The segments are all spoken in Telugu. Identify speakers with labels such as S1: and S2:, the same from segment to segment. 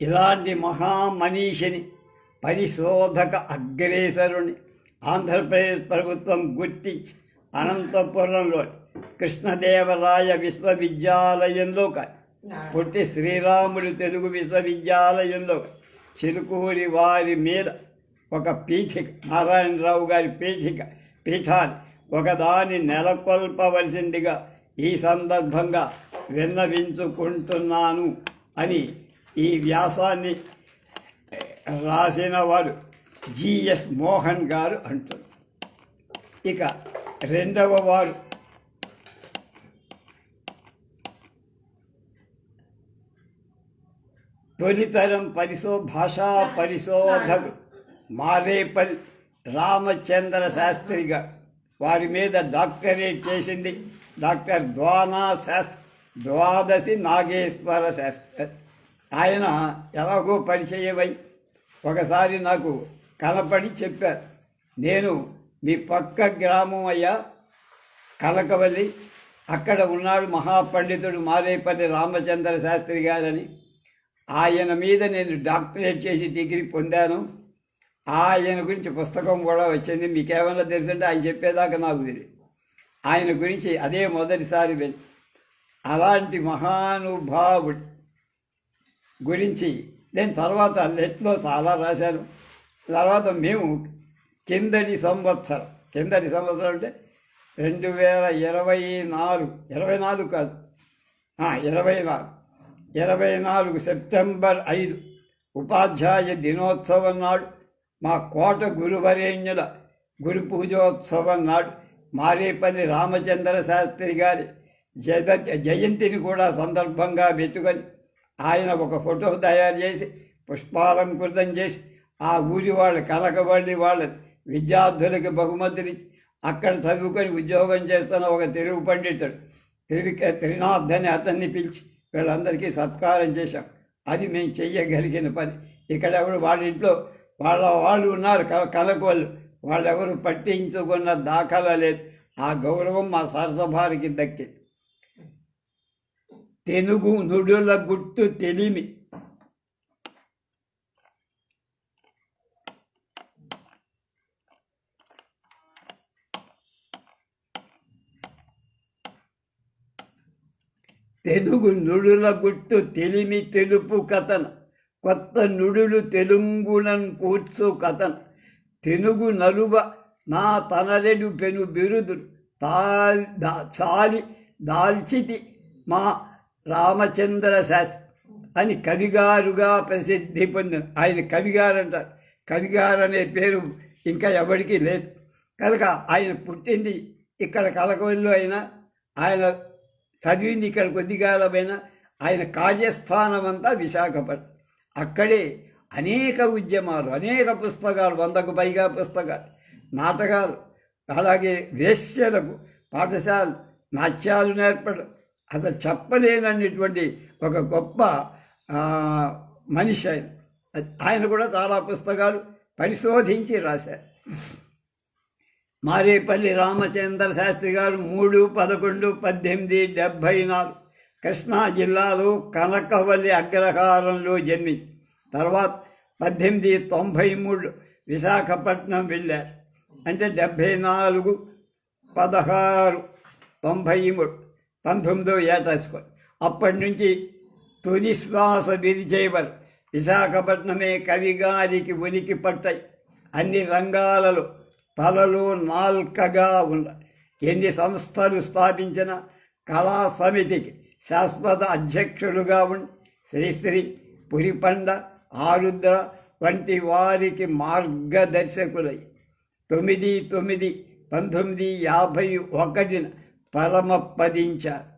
S1: ఇలాంటి మహామనీషిని పరిశోధక అగ్రేసరుని ఆంధ్రప్రదేశ్ ప్రభుత్వం గుర్తించి అనంతపురంలోని కృష్ణదేవరాయ విశ్వవిద్యాలయంలో పుట్టి శ్రీరాముడు తెలుగు విశ్వవిద్యాలయంలో చిలుకూరి వారి మీద ఒక పీఠిక నారాయణరావు గారి పీఠిక పీఠాన్ని ఒకదాన్ని నెలకొల్పవలసిందిగా ఈ సందర్భంగా విన్నవించుకుంటున్నాను అని ఈ వ్యాసాన్ని రాసిన వారు జిఎస్ మోహన్ గారు అంటారు. ఇక రెండవ వారు తొలితరం పరిశో భాషా పరిశోధకు మారేపల్లి రామచంద్ర శాస్త్రిగా వారి మీద డాక్టరేట్ చేసింది డాక్టర్ ద్వానా శాస్త్రి ద్వాదశి నాగేశ్వర శాస్త్రి. ఆయన ఎలాగో పరిచయమై ఒకసారి నాకు కనపడి చెప్పారు. నేను మీ పక్క గ్రామం అయ్యా కనకవల్లి అక్కడ ఉన్నాడు మహాపండితుడు మారేపల్లి రామచంద్ర శాస్త్రి గారని. ఆయన మీద నేను డాక్టరేట్ చేసి డిగ్రీ పొందాను. ఆయన గురించి పుస్తకం కూడా వచ్చింది. మీకేమైనా తెలుసుంటే ఆయన చెప్పేదాకా నాకు తెలియదు. ఆయన గురించి అదే మొదటిసారి అలాంటి మహానుభావుడు గురించి. నేను తర్వాత లెట్లో చాలా రాశాను. తర్వాత మేము కిందటి సంవత్సరం కిందటి సంవత్సరం అంటే రెండు వేల ఇరవై నాలుగు ఇరవై నాలుగు కాదు. ఇరవై నాలుగు. ఇరవై నాలుగు సెప్టెంబర్ ఐదు ఉపాధ్యాయ దినోత్సవం నాడు మా కోట గురువరేణ్యుల గురు పూజోత్సవం నాడు మారేపల్లి రామచంద్ర శాస్త్రి గారి జయ జయంతిని కూడా సందర్భంగా పెట్టుకొని ఆయన ఒక ఫోటో తయారు చేసి పుష్పాలంకృతం చేసి ఆ ఊరి వాళ్ళ కలకబడి వాళ్ళ విద్యార్థులకి బహుమతులు ఇచ్చి అక్కడ చదువుకొని ఉద్యోగం చేస్తున్న ఒక తెలుగు పండితుడు తిరిగి త్రినాథ్ అని అతన్ని పిలిచి వీళ్ళందరికీ సత్కారం చేశాం. అది మేము చెయ్యగలిగిన పని. ఇక్కడ ఎవరు వాళ్ళ ఇంట్లో వాళ్ళ వాళ్ళు ఉన్నారు కలకోళ్ళు కనకోళ్ళు. వాళ్ళెవరు పట్టించుకున్న దాఖలా లేదు. ఆ గౌరవం మా సరసభారికి దక్కింది. తెలుగు నుడుల గుట్టు తెలిమి. తెలుగు నుడుల గుట్టు తెలిమి తెలుపు కథన. కొత్త నుడులు తెలుగునన్ కూర్చు కథన. తెలుగు నలువ నా తనరెడు పెను బిరుదులు తాల్ చాలి దాల్చితి మా రామచంద్ర శాస్త్రి అని కవిగారుగా ప్రసిద్ధి పొందిన ఆయన కవిగారు అంటారు. కవిగారు అనే పేరు ఇంకా ఎవరికీ లేదు. కనుక ఆయన పుట్టింది ఇక్కడ కలకవల్లిలో అయినా ఆయన చదివింది ఇక్కడ కొద్దిగాలమైనా ఆయన కార్యస్థానం అంతా విశాఖపట్నం. అక్కడే అనేక ఉద్యమాలు అనేక పుస్తకాలు వందకు పైగా పుస్తకాలు నాటకాలు అలాగే వేశ్యలకు పాఠశాల నాట్యాలు నేర్పడం అసలు చెప్పలేనటువంటి ఒక గొప్ప మనిషి ఆయన. ఆయన కూడా చాలా పుస్తకాలు పరిశోధించి రాశారు. మారేపల్లి రామచంద్ర శాస్త్రి గారు మూడు పదకొండు పద్దెనిమిది డెబ్భై నాలుగు. కృష్ణా జిల్లాలో కనకవల్లి అగ్రహారంలో జన్మించి తర్వాత పద్దెనిమిది తొంభై మూడు విశాఖపట్నం వెళ్ళారు. అంటే డెబ్భై నాలుగు పదహారు తొంభై మూడు. పంతొమ్మిదో ఏటేసుకోండి అప్పటి నుంచి తుది శ్వాస విరిచేవారు విశాఖపట్నమే కవిగారికి ఉనికి పట్టాయి అన్ని రంగాలలో తలలు నాల్కగా ఉన్న ఎన్ని సంస్థలు స్థాపించిన కళా సమితికి శాశ్వత అధ్యక్షులుగా ఉండి శ్రీశ్రీ పురిపండ ఆరుద్ర వంటి వారికి మార్గదర్శకులై. తొమ్మిది తొమ్మిది పంతొమ్మిది యాభై ఒకటిన పరమపదించారు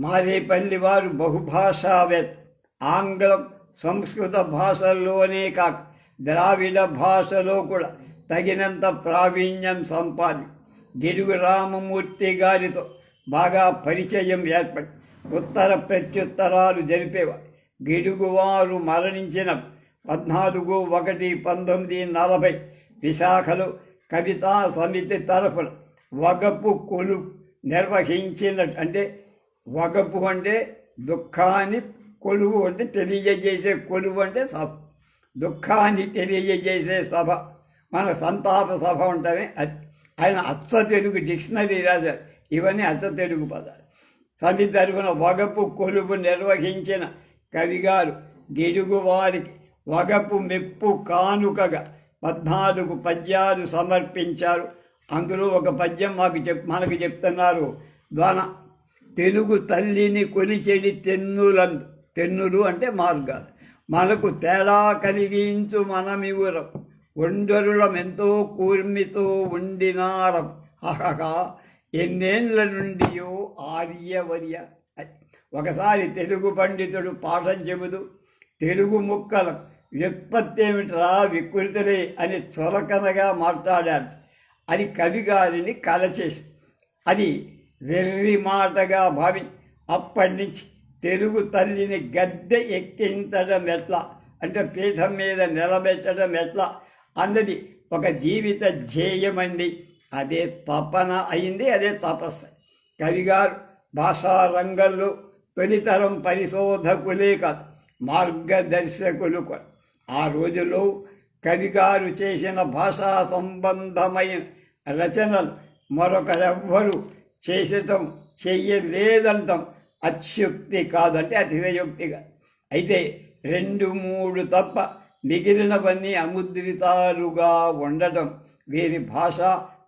S1: మారేపల్లి వారు బహుభాషావేత్. ఆంగ్లం సంస్కృత భాషల్లోనే కాక ద్రావిడ భాషలో కూడా తగినంత ప్రావీణ్యం సంపాది. గిడుగు రామమూర్తి గారితో బాగా పరిచయం ఏర్పడి ఉత్తర ప్రత్యుత్తరాలు జరిపేవారు. గిడుగువారు మరణించిన పద్నాలుగు ఒకటి పంతొమ్మిది నలభై విశాఖలో కవితా సమితి తరఫున వగపు కొలు నిర్వహించిన అంటే వగపు అంటే దుఃఖాన్ని కొలువు అంటే తెలియజేసే కొలువు అంటే సభ. దుఃఖాన్ని తెలియజేసే సభ. మన సంతాప సభ ఉంటుంది ఆయన అచ్చ తెలుగు డిక్షనరీ రాశారు. ఇవన్నీ అచ్చ తెలుగు పదాలు. సమి తరపున వగపు కొలువు నిర్వహించిన కవిగారు గిడుగువారికి వగపు మెప్పు కానుకగా పద్నాలుగు పద్యాలు సమర్పించారు. అందులో ఒక పద్యం మాకు చెప్ మనకు చెప్తున్నారు. ద్వాన తెలుగు తల్లిని కొలిచెడి తెన్నుల తెన్నులు అంటే మార్గాలు. మనకు తేడా కలిగించు మనమివురం ఒండరులమెంతో కూర్మితో ఉండినారం. హహహ. ఎన్నేళ్ళ నుండియో ఆర్యవర్య. ఒకసారి తెలుగు పండితుడు పాఠం చెబుతూ తెలుగు ముక్కల వ్యుత్పత్తి ఏమిట్రా వికృతులే అని చొరకనగా మాట్లాడాడు. అది కవిగారిని కలచేసి అది వెర్రి మాటగా భావి అప్పటి నుంచి తెలుగు తల్లిని గద్దె ఎక్కించడం ఎట్లా? అంటే పీఠం మీద నిలబెట్టడం ఎట్లా? అన్నది ఒక జీవిత ధ్యేయమండి. అదే తపన అయింది అదే తపస్సు. కవిగారు భాషా రంగంలో తొలితరం పరిశోధకులే కాదు మార్గదర్శకులు ఆ రోజుల్లో కవిగారు చేసిన భాషా సంబంధమైన రచనలు మరొకరెవ్వరు చేసటం చెయ్యలేదంటాం అత్యుక్తి కాదంటే అతిశయోక్తిగా. అయితే రెండు మూడు తప్ప మిగిలినవన్నీ అముద్రితాలుగా ఉండటం వీరి భాష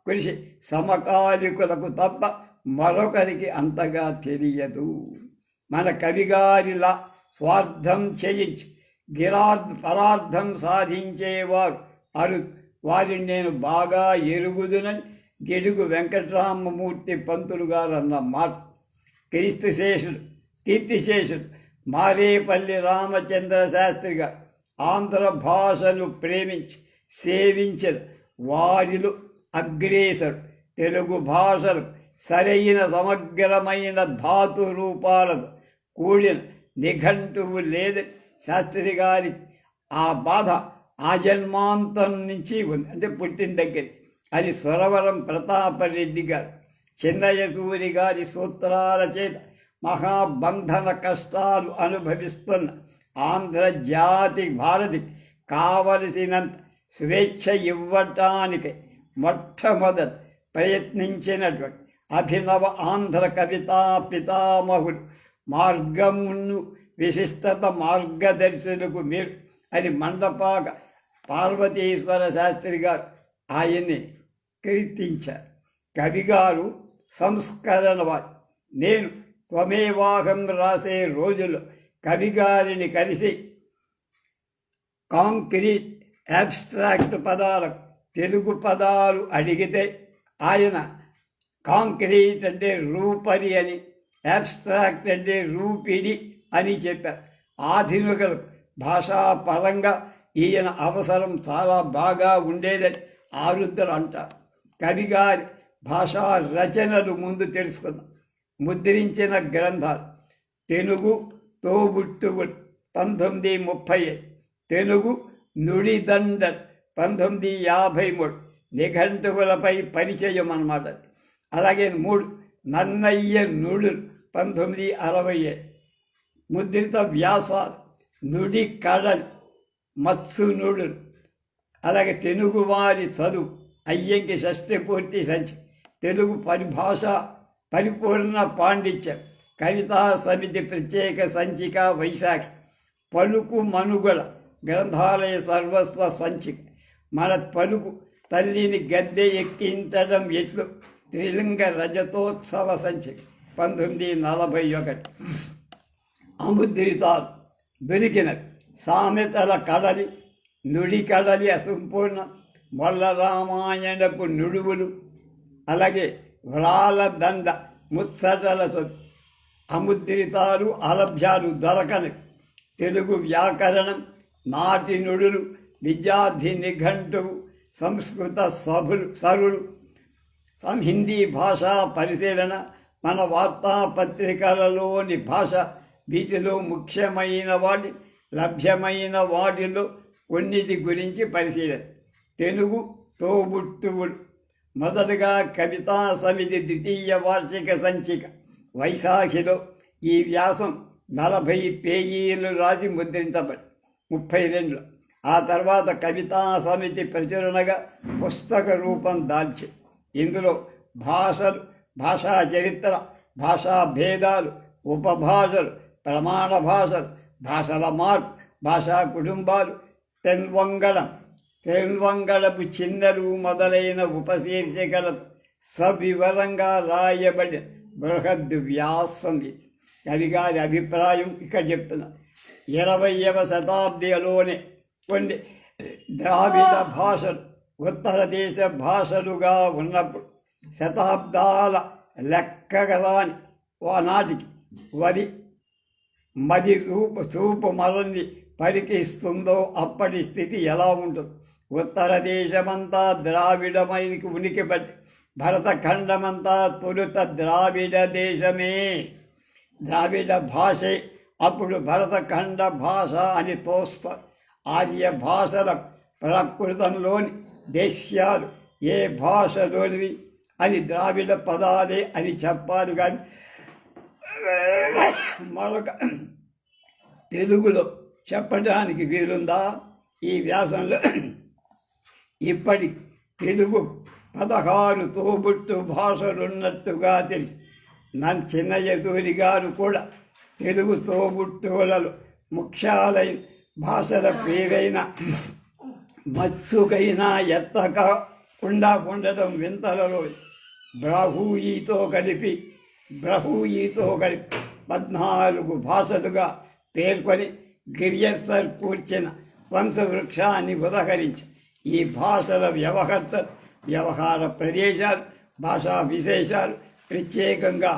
S1: కృషి సమకాలికులకు తప్ప మరొకరికి అంతగా తెలియదు. మన కవిగారిలా స్వార్థం చేయించి గిరార్ పరార్థం సాధించేవారు అరు వారిని నేను బాగా ఎరుగుదునని గెడుగు వెంకటరామమూర్తి పంతులు గారు అన్న మాట. క్రీస్తు శేషుడు కీర్తిశేషుడు మారేపల్లి రామచంద్ర శాస్త్రిగా ఆంధ్ర భాషను ప్రేమించి సేవించిన వారిలో అగ్రేసరు. తెలుగు భాషలు సరైన సమగ్రమైన ధాతు రూపాలతో కూడిన నిఘంటువు లేదని శాస్త్రి గారి ఆ బాధ ఆ జన్మాంతం నుంచి ఉంది. అంటే పుట్టిన దగ్గర. అది సురవరం ప్రతాపరెడ్డి గారు. చిన్నయసూరి గారి సూత్రాల చేత మహాబంధన కష్టాలు అనుభవిస్తున్న ఆంధ్రజాతి భారతి కావలసినంత స్వేచ్ఛ ఇవ్వటానికి మొట్టమొదటి ప్రయత్నించినటువంటి అభినవ ఆంధ్ర కవితా పితామహుడు మార్గమును విశిష్టత మార్గదర్శులకు మీరు అని మండపాక పార్వతీశ్వర శాస్త్రి గారు ఆయన్ని కీర్తించారు. కవిగారు సంస్కరణ వారు. నేను త్వమేవాహం రాసే రోజుల్లో కవిగారిని కలిసి కాంక్రీట్ యాబ్స్ట్రాక్ట్ పదాలకు తెలుగు పదాలు అడిగితే ఆయన కాంక్రీట్ అంటే రూపరి అని యాబ్స్ట్రాక్ట్ అంటే రూపిడి అని చెప్పారు. ఆధునికలకు భాషాపరంగా ఈయన అవసరం చాలా బాగా ఉండేదని ఆరుద్దులు అంటారు. కవిగారి భాషా రచనలు ముందు తెలుసుకుందాం. ముద్రించిన గ్రంథాలు తెలుగు తోబుట్టువులు పంతొమ్మిది ముప్పై తెలుగు నుడిదండ పంతొమ్మిది యాభై మూడు. నిఘంటువులపై పరిచయం అన్నమాట అలాగే మూడు నన్నయ్య నుడులు పంతొమ్మిది అరవై ముద్రిత వ్యాసాలు నుడి కడల్ మత్సునుడు అలాగే తెలుగువారి చదువు అయ్యంకి షష్ఠి పూర్తి సంచి తెలుగు పరిభాష పరిపూర్ణ పాండిత్యం కవితా సమితి ప్రత్యేక సంచిక వైశాఖి పలుకు మనుగడ గ్రంథాలయ సర్వస్వ సంచిక. మన పలుకు తల్లిని గద్దె ఎక్కించడం ఎట్లు? త్రిలింగ రజతోత్సవ సంచిక. పంతొమ్మిది నలభై ఒకటి. అముద్రితాలు. దొరికినవి సామెతల కడలి నుడి కడలి అసంపూర్ణ మొల్ల రామాయణపు నుడువులు అలాగే వ్రాల దండ ముత్సటల అముద్రితాలు అలభ్యాలు దొరకని తెలుగు వ్యాకరణం నాటి నుడులు విద్యార్థి నిఘంటువు సంస్కృత సభులు సరులు సం హిందీ భాషా పరిశీలన మన వార్తాపత్రికలలోని భాష వీటిలో ముఖ్యమైన వాటి లభ్యమైన వాటిలో కొన్నిటి గురించి పరిశీలన. తెలుగు తోబుట్టువులు. మొదటగా కవితా సమితి ద్వితీయ వార్షిక సంచిక. వైశాఖిలో ఈ వ్యాసం నలభై పేజీలు రాసి ముద్రించబడి ముప్పై రెండులో ఆ తర్వాత కవితా సమితి ప్రచురణగా పుస్తక రూపం దాల్చి ఇందులో భాషలు భాషా చరిత్ర భాషా భేదాలు ఉపభాషలు ప్రమాణ భాషలు భాషల మార్పు భాషా కుటుంబాలు. తెన్వంగళం తెన్వంగళపు చిన్నలు మొదలైన ఉపశీర్షికలతో సవివరంగా రాయబడిన బృహద్ వ్యాసం కవిగారి అభిప్రాయం ఇక్కడ చెప్తున్నా. ఇరవయవ శతాబ్దిలోనే కొన్ని ద్రావిడ భాషలు ఉత్తర దేశ భాషలుగా ఉన్నప్పుడు శతాబ్దాల లెక్కగరాని ఆనాటికి వరి మరి రూపు చూపు మరల్ని పరికిస్తుందో అప్పటి స్థితి ఎలా ఉంటుంది? ఉత్తర దేశమంతా ద్రావిడమైనకి ఉనికి పట్టి భరతఖండమంతా తొలుత ద్రావిడ దేశమే. ద్రావిడ భాషే అప్పుడు భరతఖండ భాష అని తోస్తారు ఆర్య భాషల ప్రకృతంలోని దేశ్యాలు ఏ భాషలోనివి అని ద్రావిడ పదాలే అని చెప్పాలి కానీ మరొక తెలుగులో చెప్పడానికి వీలుందా? ఈ వ్యాసంలో ఇప్పటి తెలుగు పదహారు తోబుట్టు భాషలున్నట్టుగా తెలిసి నన్ను చిన్నయ్యతూరి గారు కూడా తెలుగు తోబుట్టువులలో ముఖ్యాలైన భాషల పేరైన మత్సుకైనా ఎత్తక ఉండటం వింతలలో బ్రాహూయితో కలిపి బ్రహూయితో ఒకరి పద్నాలుగు భాషలుగా పేర్కొని గిర్యస్థర్ కూర్చిన వంశవృక్షాన్ని ఉదహరించి ఈ భాషల వ్యవహర్త వ్యవహార ప్రదేశాలు భాషా విశేషాలు ప్రత్యేకంగా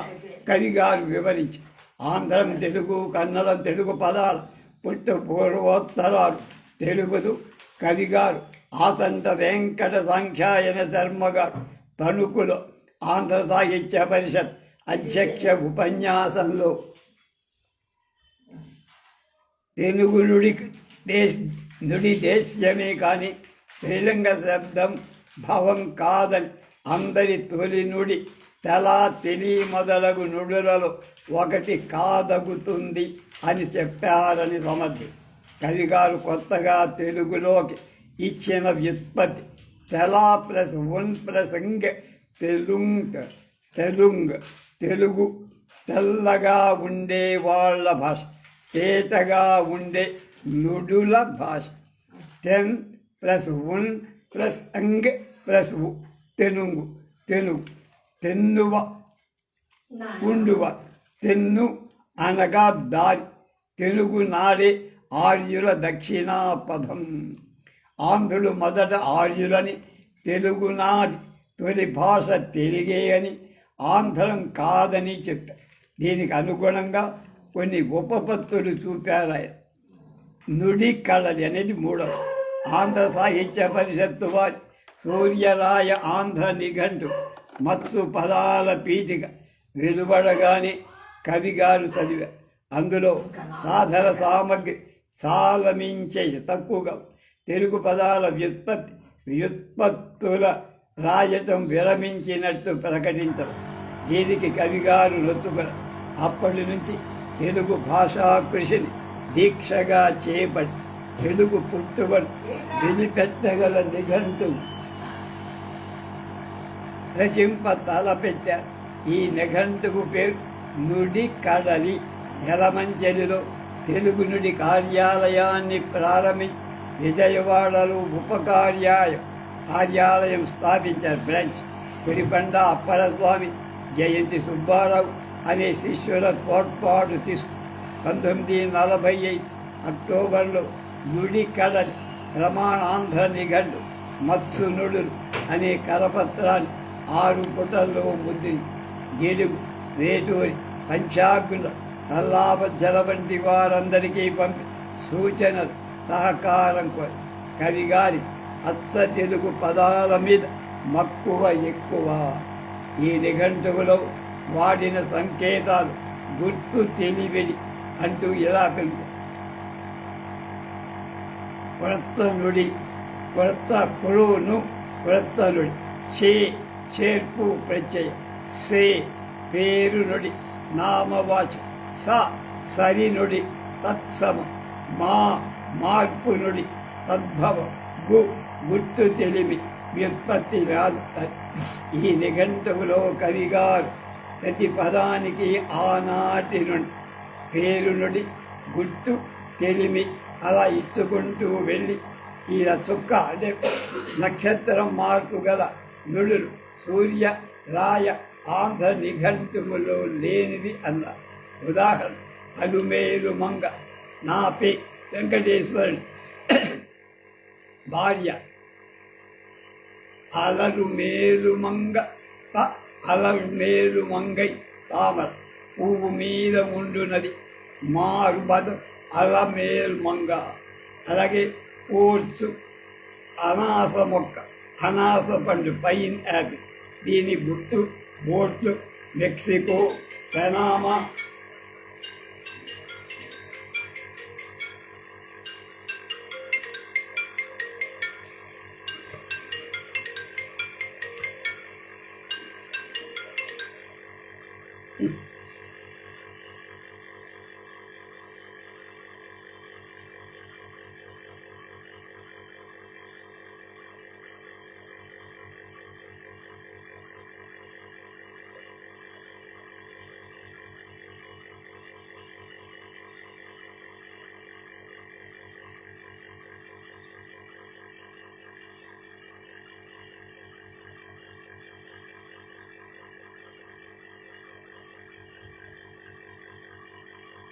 S1: కవిగారు వివరించి ఆంధ్రం తెలుగు కన్నడం తెలుగు పదాల పుట్టు పూర్వోత్తరాలు తెలుగుదు కవిగారు ఆసంత వెంకట సంఖ్యాయన ధర్మగారు తణుకులో ఆంధ్ర సాహిత్య పరిషత్ అధ్యక్ష ఉపన్యాసంలో తెలుగు నుడి దేశ నుడి దేశ్యమే కానీ శ్రీలింగ శబ్దం భావం కాదని అందరి తొలి నుడి తెలా తెలి మొదలగు నుడులలో ఒకటి కాదగుతుంది అని చెప్పారని సమర్థి. కవిగారు కొత్తగా తెలుగులోకి ఇచ్చిన వ్యుత్పత్తి తెలా ప్లస్ ఉన్ ప్లస్ ఇంక తెలుంగ్ తెలుంగ్ తెలుగు తెల్లగా ఉండే వాళ్ళ భాష తేటగా ఉండే నుడుల భాష. టెన్ ప్లస్ ఉన్ ప్లస్ అంగ్ ప్లస్ ఉ తెనుగు తెనుగు తెన్నువ ఉండువ తెన్ను అనగా దారి. తెలుగు నాడే ఆర్యుల దక్షిణా పదం ఆంధ్రులు మొదట ఆర్యులని తెలుగు నాది తొలి భాష తెలుగే అని ఆంధ్రం కాదని చెప్పారు దీనికి అనుగుణంగా కొన్ని ఉపపత్తులు చూపారు ఆయన నుడి కళలి అనేది మూడవ. ఆంధ్ర సాహిత్య పరిషత్తు వారి సూర్యరాయ ఆంధ్ర నిఘంటు మత్సు పదాల పీఠిక వెలువడగానే కవిగారు చదివా. అందులో సాధన సామగ్రి సాలమించే తక్కువగా. తెలుగు పదాల వ్యుత్పత్తి వ్యుత్పత్తుల రాయటం విరమించినట్టు ప్రకటించరు. దీనికి కవిగారు నొత్తుగల అప్పటి నుంచి తెలుగు భాషా కృషిని దీక్షగా చేపట్టి తెలుగు పుట్టుబడి వెలిపెట్టగల నిఘంటు రచింప తలపెట్టారు ఈ నిఘంటుకు పేరు నుడి కడలి నెలమంచెలిలో తెలుగు నుడి కార్యాలయాన్ని ప్రారంభించి విజయవాడలో ఉపకార్యాయం కార్యాలయం స్థాపించారు బ్రాంచ్. కురిబండ అప్పలస్వామి జయంతి సుబ్బారావు అనే శిష్యుల తోడ్పాటు తీసుకు పంతొమ్మిది నలభై ఐదు అక్టోబర్లో నుడికడ ప్రమాణాంధ్ర నిఘండు మత్సునుడు అనే కరపత్రాన్ని ఆరు పుటల్లో ముద్రించి గెలుగు రేటూరి పంచాగ్నుల తల్లాపజల వంటి వారందరికీ పంపి సూచన సహకారం కోరి కవిగారి అచ్చ తెలుగు పదాల మీద మక్కువ ఎక్కువ. ఈ నిఘంటువులో వాడిన సంకేతాలు గుర్తు తెలివిడి అంటూ ఇలా పిలిచారు కొత్త నుడి కొత్త కుಳುను కొత్త నుడి. చే చేర్పు ప్రత్యయ. సే పేరు నుడి నామవాచం. స సరినుడి తత్సమ. మా మార్పు నుడి తద్భవ. గు గుర్తు తెలివి వ్యుత్పత్తి రాదు. ఈ నిఘంటువులో కవిగారు ప్రతి పదానికి ఆనాటి నుండి పేరు నుడి గుర్తు తెలిమి అలా ఇచ్చుకుంటూ వెళ్ళి ఈయన చుక్క అంటే నక్షత్రం మార్పు గల నుడులు సూర్య రాయ ఆంధ్ర నిఘంటువులో లేనిది అన్న ఉదాహరణ. అలుమేలు మంగ నా పే వెంకటేశ్వరుని భార్య అలరు మేలు మంగ ప అలరు మేలు మంగై తామర పువ్వు మీద ఉండునది మారు బద అలమేలు మంగ. అలాగే ఓట్స్ అనాస మొక్క అనాస పండు పైన్ యాపిల్. దీని గుర్తు బోట్లు మెక్సికో పెనామా